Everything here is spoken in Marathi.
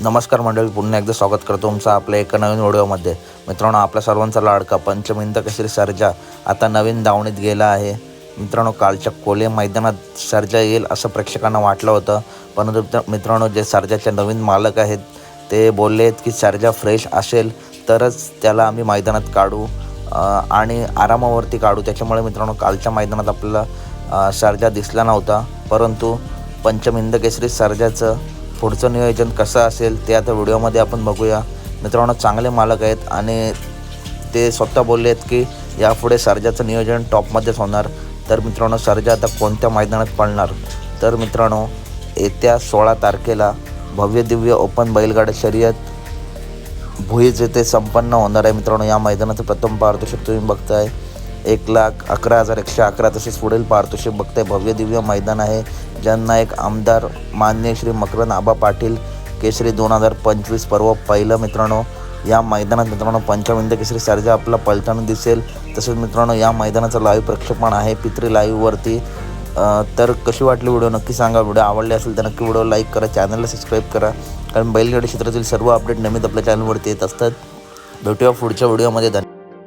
नमस्कार मंडळी पुन्हा एकदा स्वागत करतो तुमचं आपल्या एका नवीन व्हिडिओमध्ये. मित्रांनो आपल्या सर्वांचा लाडका पंचमिंद केसरी सर्जा आता नवीन दावणीत गेला आहे. मित्रांनो कालच्या कोले मैदानात सर्जा येईल असं प्रेक्षकांना वाटलं होतं. परंतु मित्रांनो जे सर्जाचे नवीन मालक आहेत ते बोलले आहेत की सर्जा फ्रेश असेल तरच त्याला आम्ही मैदानात काढू आणि आरामावरती काढू. त्याच्यामुळे मित्रांनो कालच्या मैदानात आपल्याला सर्जा दिसला नव्हता. परंतु पंचमिंद केसरी सर्जाचं पुढचं नियोजन कसं असेल ते आता व्हिडिओमध्ये आपण बघूया. मित्रांनो चांगले मालक आहेत आणि ते स्वतः बोलले आहेत की यापुढे सर्जाचं नियोजन टॉपमध्येच होणार. तर मित्रांनो सर्जा आता कोणत्या मैदानात पळणार? तर मित्रांनो येत्या सोळा तारखेला भव्य दिव्य ओपन बैलगाडा शर्यत भुईज येथे संपन्न होणार आहे. मित्रांनो या मैदानाचं प्रथम पारितोषिक तुम्ही बघताय. एक लाख अकरा हजार एकशे अकरा तसेच पुढील पारितोषिक बघताय. भव्य दिव्य मैदान आहे. ज्यांना एक आमदार मान्य श्री मकरन आबा पाटील केसरी दोन हजार पंचवीस पर्व पहिलं मित्रांनो या मैदानात मित्रांनो पंचमिंद केसरी सर्जा आपला पलताना दिसेल. तसेच मित्रांनो या मैदानाचं लाईव्ह प्रक्षेपण आहे पित्री लाईव्हवरती तर कशी वाटली व्हिडिओ नक्की सांगा. व्हिडिओ आवडले असेल तर नक्की व्हिडिओ लाईक करा चॅनलला सबस्क्राईब करा. कारण बैलगाडी क्षेत्रातील सर्व अपडेट नेहमीच आपल्या चॅनलवरती येत असतात. भेटूया पुढच्या व्हिडिओमध्ये धन्यवाद.